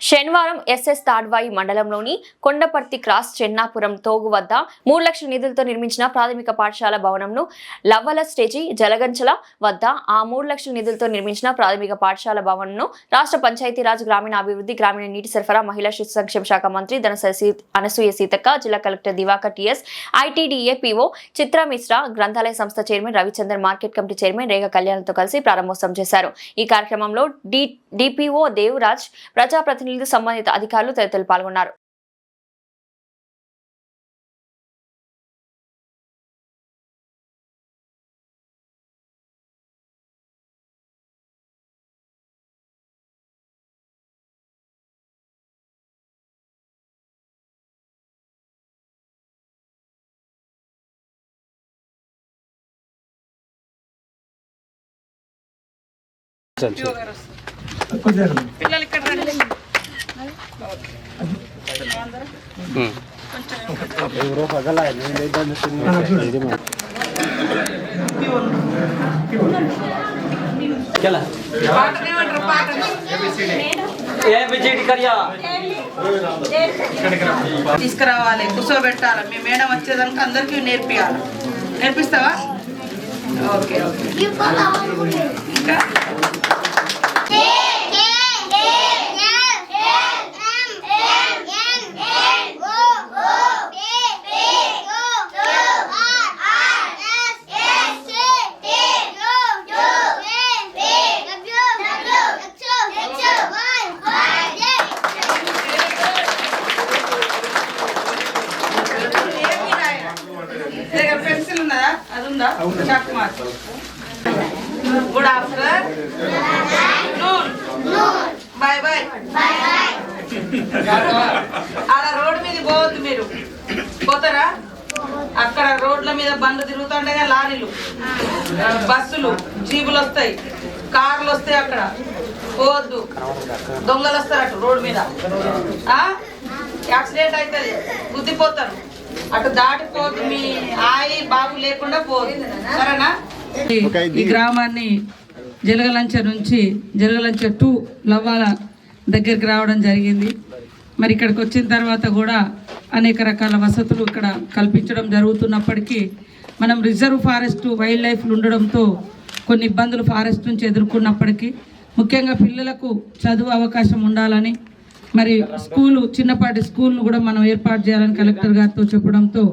శనివారం ఎస్ఎస్ తాడ్వాయి మండలంలోని కొండపర్తి క్రాస్ చెన్నాపురం తోగు వద్ద మూడు లక్షల నిధులతో నిర్మించిన ప్రాథమిక పాఠశాల భవనంను లవ్వల స్టేజి జలగంచల వద్ద ఆ మూడు లక్షల నిధులతో నిర్మించిన ప్రాథమిక పాఠశాల భవనంను రాష్ట్ర పంచాయతీరాజ్ గ్రామీణాభివృద్ధి గ్రామీణ నీటి సరఫరా మహిళా శిశు సంక్షేమ శాఖ మంత్రి ధనసరి అనసూయ సీతక్క జిల్లా collector Divakar TS ITDA PO Chitra Mishra గ్రంథాలయ సంస్థ chairman Ravichander market committee chairman Rekha కళ్యాణ్తో కలిసి ప్రారంభోత్సవం చేశారు. ఈ కార్యక్రమంలో డి డిపిఓ దేవరాజ్ ప్రజాప్రతినిధులు సంబంధిత అధికారులు తదితరులు పాల్గొన్నారు. పిల్లలు ఇక్కడ రండి. తీసుకురావాలి కూర్చోబెట్టాలి. మీ మేడం వచ్చేదానికి అందరికీ నేర్పియాలి. నేర్పిస్తావా? Okay okay. ఇంకా? ఉందా? Chalk mark good afternoon bye bye ఆడ రోడ్ మీద పోవద్దు మీరు. పోతారా? అక్కడ రోడ్ల మీద బండ్లు తిరుగుతుండగా లారీలు బస్సులు జీబులు వస్తాయి. కార్లు వస్తాయి అక్కడ. పోవద్దు. దొంగలు వస్తారు అటు రోడ్ మీద. యాక్సిడెంట్ అవుతుంది. గుద్దిపోతారు. అటు దాటిపోవద్దు మీ ఆయి బాబు లేకుండా పోవద్దు సరేనా? ఈ గ్రామాన్ని జలగలంచ నుంచి జలగలంచ టూ లవ్వాల దగ్గరికి రావడం జరిగింది. మరి ఇక్కడికి వచ్చిన తర్వాత కూడా అనేక రకాల వసతులు ఇక్కడ కల్పించడం జరుగుతున్నప్పటికీ మనం రిజర్వ్ ఫారెస్ట్ వైల్డ్ లైఫ్లు ఉండడంతో కొన్ని ఇబ్బందులు ఫారెస్ట్ నుంచి ఎదుర్కొన్నప్పటికీ ముఖ్యంగా పిల్లలకు చదువు అవకాశం ఉండాలని మరి స్కూలు చిన్నపాటి స్కూల్ను కూడా మనం ఏర్పాటు చేయాలని కలెక్టర్ గారితో చెప్పడంతో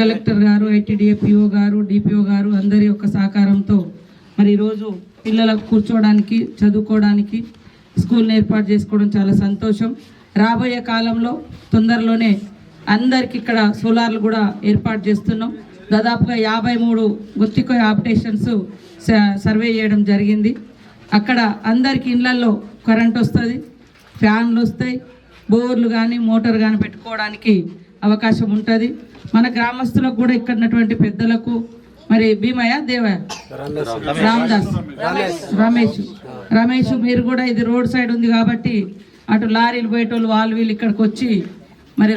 కలెక్టర్ గారు ఐటీడీఏపీఓ గారు డిపిఓ గారు అందరి యొక్క సహకారంతో మరి ఈరోజు పిల్లలకు కూర్చోవడానికి చదువుకోవడానికి స్కూల్ని ఏర్పాటు చేసుకోవడం చాలా సంతోషం. రాబోయే కాలంలో తొందరలోనే అందరికి ఇక్కడ సోలార్లు కూడా ఏర్పాటు చేస్తున్నాం. దాదాపుగా యాభై మూడు గుర్తికో ఆపరేషన్స్ సర్వే చేయడం జరిగింది. అక్కడ అందరికి ఇళ్ళలో కరెంట్ వస్తుంది. ఫ్యాన్లు వస్తాయి బోర్లు కానీ మోటార్ కానీ పెట్టుకోవడానికి అవకాశం ఉంటుంది. మన గ్రామస్తులకు కూడా ఇక్కడ ఉన్నటువంటి పెద్దలకు మరి భీమయ్య దేవయ్య? రామదాస్. రమేష్. రమేష్ మీరు కూడా ఇది రోడ్ సైడ్ ఉంది కాబట్టి అటు లారీలు పోయేటోళ్ళు వాళ్ళు వీళ్ళు ఇక్కడికి వచ్చి